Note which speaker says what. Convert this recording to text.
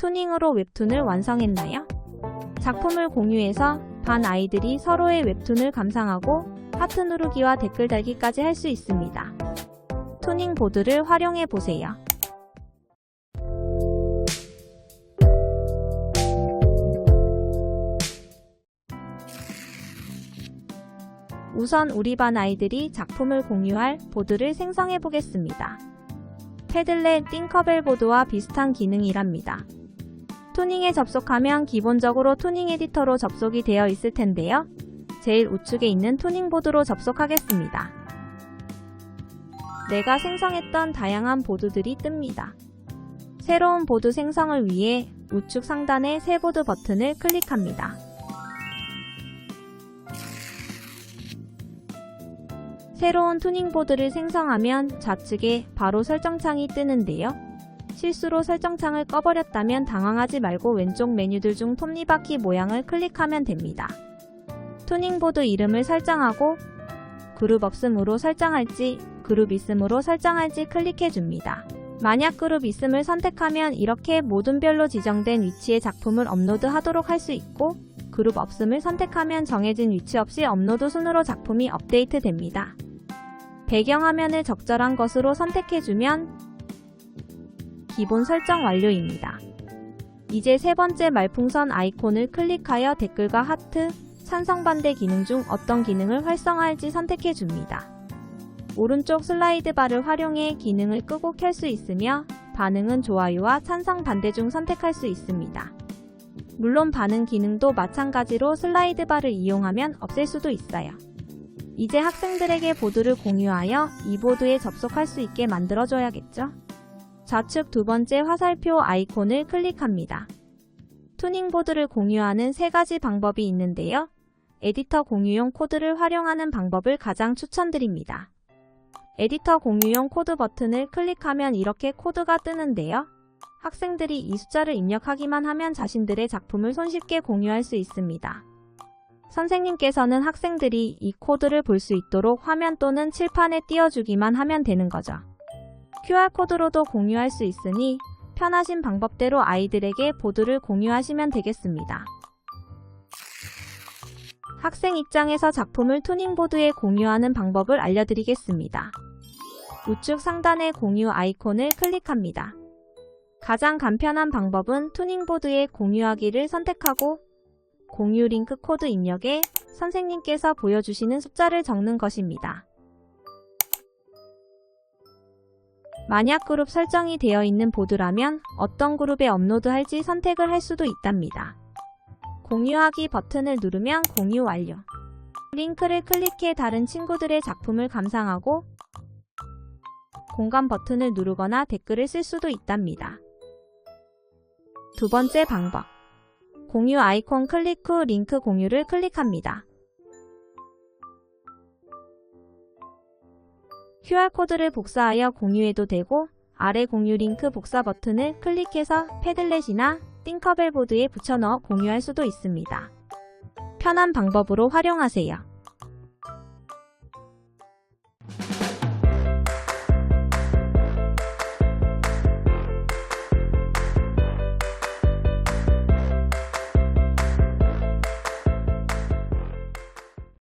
Speaker 1: 투닝으로 웹툰을 완성했나요? 작품을 공유해서 반 아이들이 서로의 웹툰을 감상하고 하트 누르기와 댓글 달기까지 할 수 있습니다. 투닝 보드를 활용해 보세요. 우선 우리 반 아이들이 작품을 공유할 보드를 생성해 보겠습니다. 패들렛 띵커벨 보드와 비슷한 기능이랍니다. 투닝에 접속하면 기본적으로 투닝 에디터로 접속이 되어 있을 텐데요. 제일 우측에 있는 투닝 보드로 접속하겠습니다. 내가 생성했던 다양한 보드들이 뜹니다. 새로운 보드 생성을 위해 우측 상단의 새 보드 버튼을 클릭합니다. 새로운 투닝 보드를 생성하면 좌측에 바로 설정창이 뜨는데요. 실수로 설정창을 꺼버렸다면 당황하지 말고 왼쪽 메뉴들 중 톱니바퀴 모양을 클릭하면 됩니다. 투닝보드 이름을 설정하고 그룹 없음으로 설정할지 그룹 있음으로 설정할지 클릭해줍니다. 만약 그룹 있음을 선택하면 이렇게 모든 별로 지정된 위치에 작품을 업로드하도록 할 수 있고 그룹 없음을 선택하면 정해진 위치 없이 업로드 순으로 작품이 업데이트 됩니다. 배경화면을 적절한 것으로 선택해주면 기본 설정 완료입니다. 이제 세 번째 말풍선 아이콘을 클릭하여 댓글과 하트, 찬성반대 기능 중 어떤 기능을 활성화할지 선택해 줍니다. 오른쪽 슬라이드 바를 활용해 기능을 끄고 켤 수 있으며 반응은 좋아요와 찬성 반대 중 선택할 수 있습니다. 물론 반응 기능도 마찬가지로 슬라이드 바를 이용하면 없앨 수도 있어요. 이제 학생들에게 보드를 공유하여 이 보드에 접속할 수 있게 만들어줘야겠죠? 좌측 두 번째 화살표 아이콘을 클릭합니다. 투닝보드를 공유하는 세 가지 방법이 있는데요. 에디터 공유용 코드를 활용하는 방법을 가장 추천드립니다. 에디터 공유용 코드 버튼을 클릭하면 이렇게 코드가 뜨는데요. 학생들이 이 숫자를 입력하기만 하면 자신들의 작품을 손쉽게 공유할 수 있습니다. 선생님께서는 학생들이 이 코드를 볼 수 있도록 화면 또는 칠판에 띄워주기만 하면 되는 거죠. QR코드로도 공유할 수 있으니 편하신 방법대로 아이들에게 보드를 공유하시면 되겠습니다. 학생 입장에서 작품을 투닝보드에 공유하는 방법을 알려드리겠습니다. 우측 상단의 공유 아이콘을 클릭합니다. 가장 간편한 방법은 투닝보드에 공유하기를 선택하고 공유 링크 코드 입력에 선생님께서 보여주시는 숫자를 적는 것입니다. 만약 그룹 설정이 되어 있는 보드라면 어떤 그룹에 업로드할지 선택을 할 수도 있답니다. 공유하기 버튼을 누르면 공유 완료. 링크를 클릭해 다른 친구들의 작품을 감상하고 공감 버튼을 누르거나 댓글을 쓸 수도 있답니다. 두 번째 방법. 공유 아이콘 클릭 후 링크 공유를 클릭합니다. QR코드를 복사하여 공유해도 되고 아래 공유 링크 복사 버튼을 클릭해서 패들렛이나 띵커벨 보드에 붙여넣어 공유할 수도 있습니다. 편한 방법으로 활용하세요.